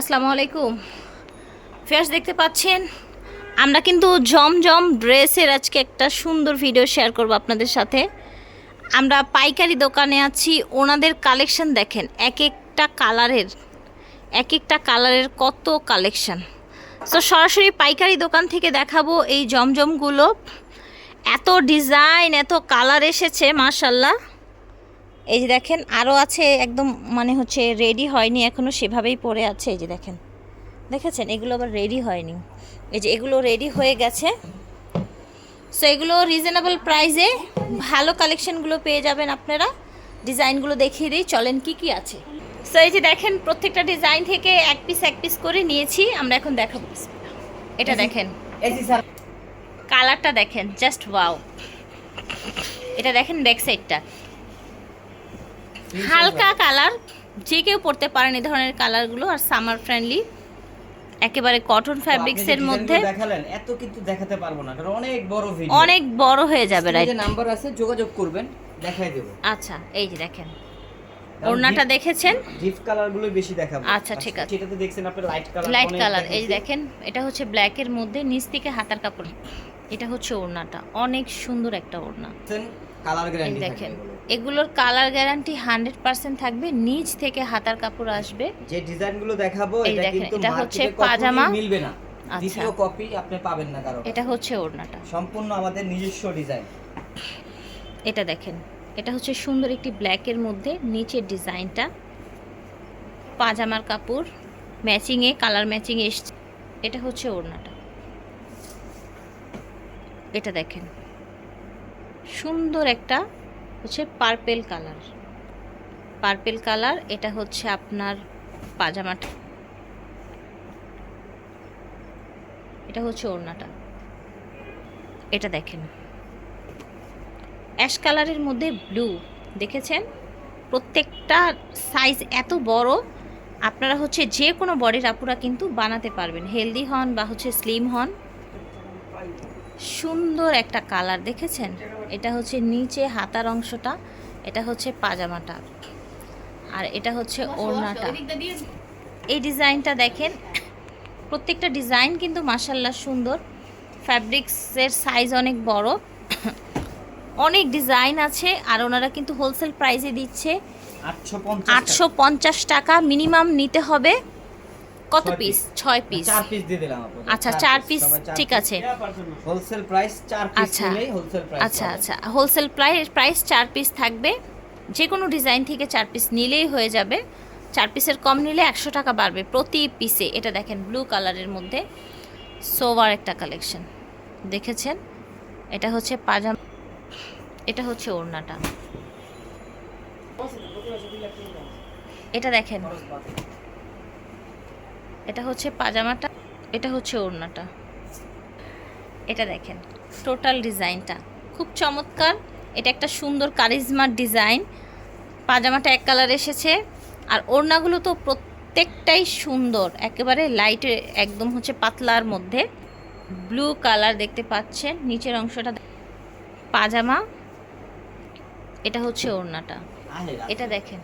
আসসালামু আলাইকুম ফেয়ার্স দেখতে পাচ্ছেন? আমরা কিন্তু জমজম ড্রেসের আজকে একটা সুন্দর ভিডিও শেয়ার করব আপনাদের সাথে। আমরা পাইকারি দোকানে আছি, ওনাদের কালেকশন দেখেন এক একটা কালারের এক একটা কালারের কত কালেকশন। তো সরাসরি পাইকারি দোকান থেকে দেখাবো এই জমজমগুলো। এত ডিজাইন, এত কালার এসেছে মাশাল্লাহ এই যে দেখেন আরও আছে একদম মানে হচ্ছে রেডি হয়নি এখনও সেভাবেই পড়ে আছে এই যে দেখেন। দেখেছেন? এগুলো আবার রেডি হয়নি। এই যে এগুলো রেডি হয়ে গেছে। সো এগুলো রিজনেবল প্রাইসে ভালো কালেকশনগুলো পেয়ে যাবেন আপনারা। ডিজাইনগুলো দেখিয়ে দিই চলেন কি কি আছে। সো এই যে দেখেন প্রত্যেকটা ডিজাইন থেকে এক পিস এক পিস করে নিয়েছি আমরা এখন দেখাবো। এটা দেখেন। কালারটা দেখেন জাস্ট ওয়াও এটা দেখেন ব্যাক সাইডটা হালকা কালার যে কেউ পড়তে পারেন এই ধরনের কালারগুলো আর সামার ফ্রেন্ডলি একেবারে কটন ফ্যাব্রিক্সের মধ্যে। দেখালেন এত কিন্তু দেখাতে পারব না কারণ অনেক বড় ভিডিও অনেক বড় হয়ে যাবে রাইট যে নাম্বার আছে যোগাযোগ করবেন দেখাই দেব। আচ্ছা এই যে দেখেন। ওড়নাটা দেখেছেন? ডিপ কালারগুলো বেশি দেখাবো। আচ্ছা, ঠিক আছে। সেটাতে দেখছেন আপনি লাইট কালার লাইট কালার এই দেখেন এটা হচ্ছে ব্ল্যাকের মধ্যে নিচ থেকে হাতার কাপড়। এটা হচ্ছে ওড়নাটা অনেক সুন্দর একটা ওড়না। কালার গ্যারান্টি দেখেন। এগুলোর কালার গ্যারান্টি হান্ড্রেড পার্সেন্ট থাকবে নিচ থেকে হাতার কাপড় আসবে। যে ডিজাইনগুলো দেখাবো এটা কিন্তু এটা হচ্ছে পাজামা। মিলবে না। আচ্ছা। দ্বিতীয় কপি আপনি পাবেন না কারও এটা হচ্ছে ওড়নাটা। সম্পূর্ণ আমাদের নিজস্ব ডিজাইন। এটা দেখেন এটা হচ্ছে সুন্দর একটি ব্ল্যাকের মধ্যে নিচের ডিজাইনটা। পাজামার কাপড় ম্যাচিংয়ে কালার ম্যাচিংয়ে এসছে। এটা হচ্ছে ওড়নাটা। এটা দেখেন সুন্দর একটা হচ্ছে পার্পেল কালার পার্পেল কালার এটা হচ্ছে আপনার পাজামাটা এটা হচ্ছে ওড়নাটা। এটা দেখেন। অ্যাশ কালারের মধ্যে ব্লু দেখেছেন? প্রত্যেকটা সাইজ এত বড়, আপনারা হচ্ছে যে কোনো বডির আপুরা কিন্তু বানাতে পারবেন। হেলদি হন বা হচ্ছে স্লিম হন সুন্দর একটা কালার দেখেছেন? এটা হচ্ছে নিচে হাতার অংশটা এটা হচ্ছে পাজামাটা আর এটা হচ্ছে ওড়নাটা। এই ডিজাইনটা দেখেন প্রত্যেকটা ডিজাইন কিন্তু মাসাল্লাহ সুন্দর। ফ্যাব্রিক্সের সাইজ অনেক বড়। অনেক ডিজাইন আছে আর ওনারা কিন্তু হোলসেল প্রাইসে দিচ্ছে আটশো পঞ্চাশ টাকা মিনিমাম নিতে হবে। কত পিস piece। ছয় পিস চার পিস দিয়ে দিলাম আপু আচ্ছা, চার পিস ঠিক আছে। হোলসেল প্রাইস চার পিস আচ্ছা। নিলেই হোলসেল প্রাইস আচ্ছা আচ্ছা। হোলসেল প্রাইস প্রাইস চার পিস থাকবে। যে কোনো ডিজাইন থেকে চার পিস নিলেই হয়ে যাবে। চার পিসের কম নিলে একশো টাকা বাড়বে প্রতি পিসে এটা দেখেন ব্লু কালারের মধ্যে। সোভার একটা কালেকশন দেখেছেন? এটা হচ্ছে পাজামা এটা হচ্ছে ওড়নাটা। এটা দেখেন। এটা হচ্ছে পাজামাটা এটা হচ্ছে ওড়নাটা। এটা দেখেন টোটাল ডিজাইনটা। খুব চমৎকার এটা একটা সুন্দর কারিজমার ডিজাইন। পাজামাটা এক কালার এসেছে আর ওড়নাগুলো তো প্রত্যেকটাই সুন্দর একেবারে লাইট একদম হচ্ছে পাতলার মধ্যে। ব্লু কালার দেখতে পাচ্ছেন নিচের অংশটা পাজামা এটা হচ্ছে ওড়নাটা। এটা দেখেন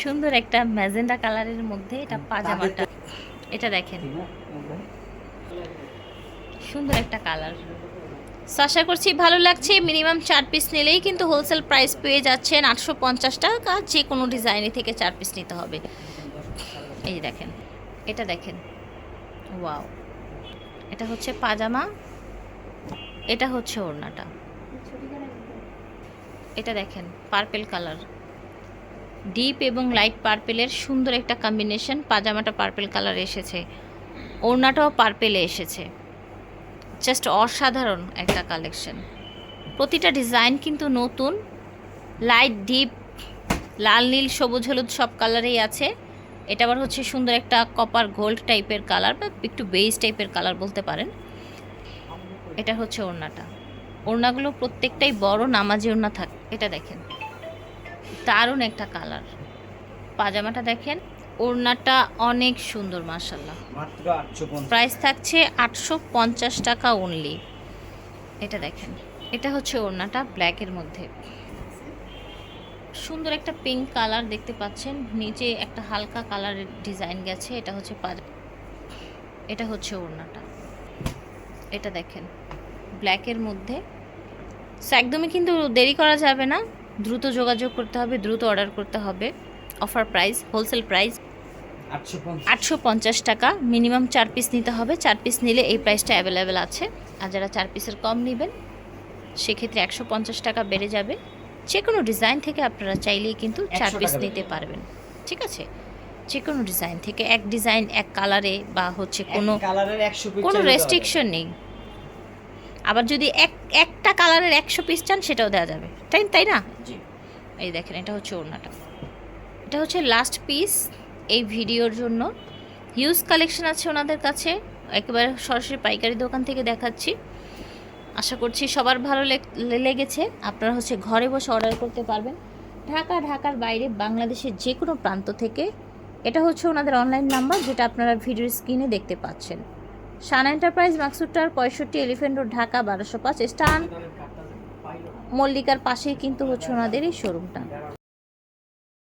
সুন্দর একটা ম্যাজেন্ডা কালারের মধ্যে এটা পাজামাটা। এটা দেখেন। সুন্দর একটা কালার। সো আশা করছি ভালো লাগছে। মিনিমাম চার পিস নিলেই কিন্তু হোলসেল প্রাইস পেয়ে যাচ্ছেন আটশো পঞ্চাশ টাকা। যে কোনো ডিজাইনে থেকে চার পিস নিতে হবে। এই দেখেন এটা দেখেন। ওয়াও এটা হচ্ছে পাজামা। এটা হচ্ছে ওড়নাটা। এটা দেখেন পার্পেল কালার ডিপ এবং লাইট পার্পেলের সুন্দর একটা কম্বিনেশন পাজামাটা পার্পেল কালার এসেছে। ওড়নাটাও পার্পেলে এসেছে। জাস্ট অসাধারণ একটা কালেকশন। প্রতিটা ডিজাইন কিন্তু নতুন। লাইট, ডিপ, লাল, নীল, সবুজ, হলুদ সব কালারেই আছে। এটা আবার হচ্ছে সুন্দর একটা কপার গোল্ড টাইপের কালার বা একটু বেজ টাইপের কালার বলতে পারেন। এটা হচ্ছে ওড়নাটা। ওড়নাগুলো প্রত্যেকটাই বড় নামাজি ওড়না থাক এটা দেখেন। দারুণ একটা কালার। পাজামাটা দেখেন ওড়নাটা অনেক সুন্দর মাসাল্লাহ মাত্র 850 প্রাইস থাকছে আটশো পঞ্চাশ টাকা অনলি এটা দেখেন এটা হচ্ছে ওড়নাটা ব্ল্যাকের মধ্যে। সুন্দর একটা পিঙ্ক কালার দেখতে পাচ্ছেন নিচে একটা হালকা কালারের ডিজাইন গেছে এটা হচ্ছে পা- এটা হচ্ছে ওড়নাটা। এটা দেখেন ব্ল্যাকের মধ্যে। সো একদমই কিন্তু দেরি করা যাবে না। দ্রুত যোগাযোগ করতে হবে দ্রুত অর্ডার করতে হবে। অফার প্রাইস হোলসেল প্রাইস আটশো পঞ্চাশ। টাকা। মিনিমাম চার পিস নিতে হবে। চার পিস নিলে এই প্রাইসটা অ্যাভেলেবেল আছে। আর যারা চার পিসের কম নেবেন সেক্ষেত্রে একশো পঞ্চাশ টাকা বেড়ে যাবে। যে কোনো ডিজাইন থেকে আপনারা চাইলেই কিন্তু চার পিস নিতে পারবেন। ঠিক আছে? যে কোনো ডিজাইন থেকে এক ডিজাইন এক কালারে বা হচ্ছে কোনো কোনো রেস্ট্রিকশন নেই। আবার যদি এক একটা কালারের একশো পিস চান সেটাও দেওয়া যাবে। তাই তাই না? জি। এই দেখেন এটা হচ্ছে ওড়নাটা। এটা হচ্ছে লাস্ট পিস এই ভিডিওর জন্য। হিউজ কালেকশন আছে ওনাদের কাছে। একেবারে সরাসরি পাইকারি দোকান থেকে দেখাচ্ছি। আশা করছি সবার ভালো লেগ- লেগেছে। আপনারা হচ্ছে ঘরে বসে অর্ডার করতে পারবেন। ঢাকা ঢাকার বাইরে বাংলাদেশের যে কোনো প্রান্ত থেকে। এটা হচ্ছে ওনাদের অনলাইন নাম্বার যেটা আপনারা ভিডিওর স্ক্রিনে দেখতে পাচ্ছেন। সান এন্টারপ্রাইজ মাকসুটার পঁয়ষট্টি এলিফেন্ট রোড, ঢাকা, বারোশো পাঁচ স্টান। মল্লিকার পাশেই কিন্তু হচ্ছে ওনাদের এই শোরুমটা।